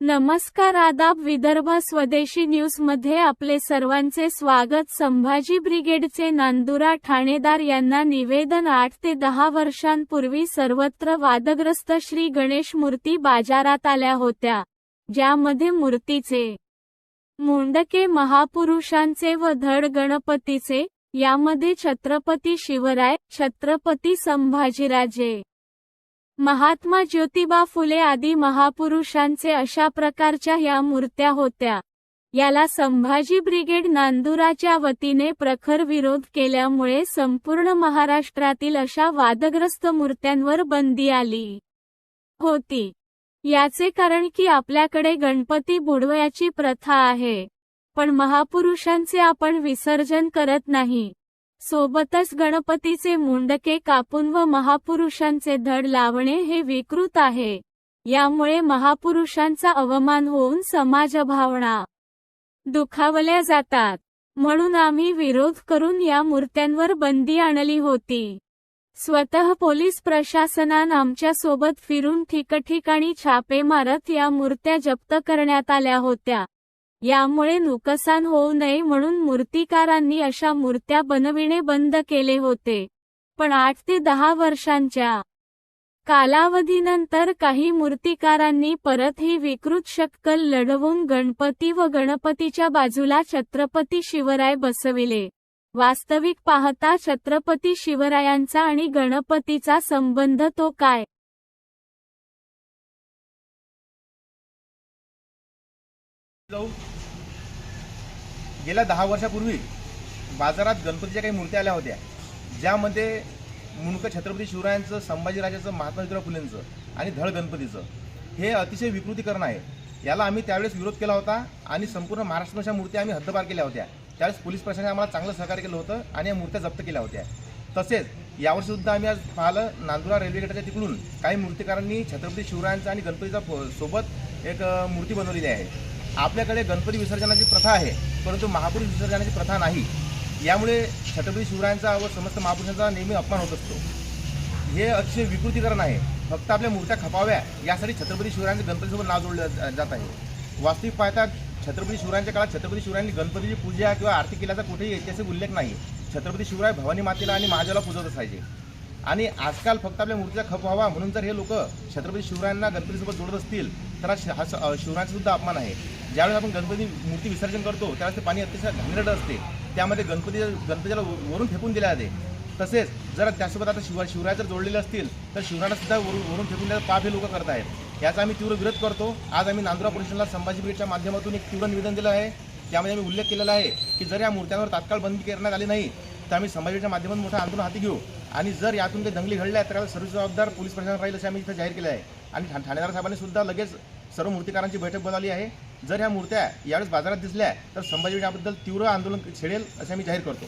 नमस्कार आदाब विदर्भ स्वदेशी न्यूजमध्ये आपले सर्वांचे स्वागत. संभाजी ब्रिगेडचे नांदुरा ठाणेदार यांना निवेदन आठ ते दहा वर्षांपूर्वी सर्वत्र वादग्रस्त श्री गणेश मूर्ती बाजारात आल्या होत्या ज्यामध्ये मूर्तीचे मुंडके महापुरुषांचे व धड गणपतीचे यामध्ये छत्रपती शिवराय छत्रपती संभाजीराजे महात्मा ज्योतिबा फुले आदी महापुरुषांचे अशा प्रकारच्या या मूर्त्या होत्या. याला संभाजी ब्रिगेड नांदुराच्या वतीने प्रखर विरोध केल्यामुळे संपूर्ण महाराष्ट्रातील अशा वादग्रस्त मूर्त्यांवर बंदी आली होती. याचे कारण की आपल्याकडे गणपती बुडवयाची प्रथा आहे. पण महापुरुषांचे आपण विसर्जन करत नाही. सोबतच गणपतीचे मुंडके कापून व महापुरुषांचे धड लावणे हे विकृत आहे. यामुळे महापुरुषांचा अवमान होऊन समाजभावना दुखावल्या जातात. म्हणून आम्ही विरोध करून या मूर्त्यांवर बंदी आणली होती. स्वतः पोलीस प्रशासनान आमच्यासोबत फिरून ठिकठिकाणी छापे मारत या मूर्त्या जप्त करण्यात आल्या होत्या. यामुळे नुकसान होऊ नये म्हणून मूर्तिकारांनी अशा मूर्त्या बनविणे बंद केले होते. पण आठ ते दहा वर्षांच्या कालावधीनंतर काही मूर्तिकारांनी परत ही विकृत शक्कल लढवून गणपती व गणपतीच्या बाजूला छत्रपती शिवराय बसविले. वास्तविक पाहता छत्रपती शिवरायांचा आणि गणपतीचा संबंध तो काय? जाऊ. गेल्या दहा वर्षापूर्वी बाजारात गणपतीच्या काही मूर्त्या आल्या होत्या. ज्यामध्ये मुंडकं छत्रपती शिवरायांचं संभाजीराजाचं महात्मा ज्योतिराव फुलेंचं आणि धड गणपतीचं. हे अतिशय विकृतीकरण आहे. याला आम्ही त्यावेळेस विरोध केला होता आणि संपूर्ण महाराष्ट्राच्या मूर्त्या आम्ही हद्दपार केल्या होत्या. त्यावेळेस पोलीस प्रशासनाने आम्हाला चांगलं सहकार्य केलं होतं आणि या मूर्त्या जप्त केल्या होत्या. तसेच यावर्षीसुद्धा आम्ही आज पाहिलं नांदुरा रेल्वे गेटाच्या तिकडून काही मूर्तिकारांनी छत्रपती शिवरायांचा आणि गणपतीचा फो- सोबत एक मूर्ती बनवलेली आहे. आपल्याकडे गणपती विसर्जनाची प्रथा आहे परंतु महापुरुष विसर्जनाची प्रथा नाही. यामुळे छत्रपती शिवरायांचा व समस्त महापुरुषांचा नेहमी अपमान होत असतो. हे अतिशय विकृतीकरण आहे. फक्त आपल्या मूर्त्या खपाव्या यासाठी छत्रपती शिवरायांचे गणपतीसोबत नाव जोडलं जात आहे. वास्तविक पाहता छत्रपती शिवरायांच्या काळात छत्रपती शिवरायांनी गणपतीची पूजा किंवा आरती केल्याचा कुठेही ऐतिहासिक उल्लेख नाही. छत्रपती शिवराय भवानी मातेला आणि महादेवाला पूजत असायचे. आणि आजकाल फक्त आपल्या मूर्तीचा खप व्हावा म्हणून जर हे लोक छत्रपती शिवरायांना गणपतीसोबत जोडत असतील तर हा श- शिवरायांचा सुद्धा अपमान आहे. ज्यावेळेस आपण गणपती मूर्ती विसर्जन करतो त्यावेळेस ते पाणी अतिशय घाणेरडं असते. त्यामध्ये गणपती गणपतीला व- वरून फेकून दिले जाते. तसेच जर त्यासोबत आता शिव शिवराय जर जोडलेले असतील तर शिवरायांना सुद्धा वरून वरून फेकून द्यायचं पाप हे लोक करत आहेत याचा आम्ही तीव्र विरोध करतो. आज आम्ही नांदुरा पोलिसांना संभाजी ब्रिगेडच्या माध्यमातून एक तीव्र निवेदन दिलं आहे. त्यामध्ये आम्ही उल्लेख केलेला आहे की जर या मूर्त्यांवर तात्काळ बंदी करण्यात आली नाही तर आम्ही संभाजीच्या माध्यमातून मोठा आंदोलन हाती घेऊ. आणि जर यातून काही दंगली घडल्या तर त्याला सर्व जबाबदार पोलीस प्रशासन राहील असे आम्ही इथं जाहीर केले आहे. आणि ठा- ठाणेदार साहेबांनी सुद्धा लगेच सर्व मूर्तिकारांची बैठक बोलावली आहे. जर ह्या मूर्त्या यावेळेस बाजारात दिसल्या तर संभाजी याबद्दल तीव्र आंदोलन छेडेल असे आम्ही जाहीर करतो.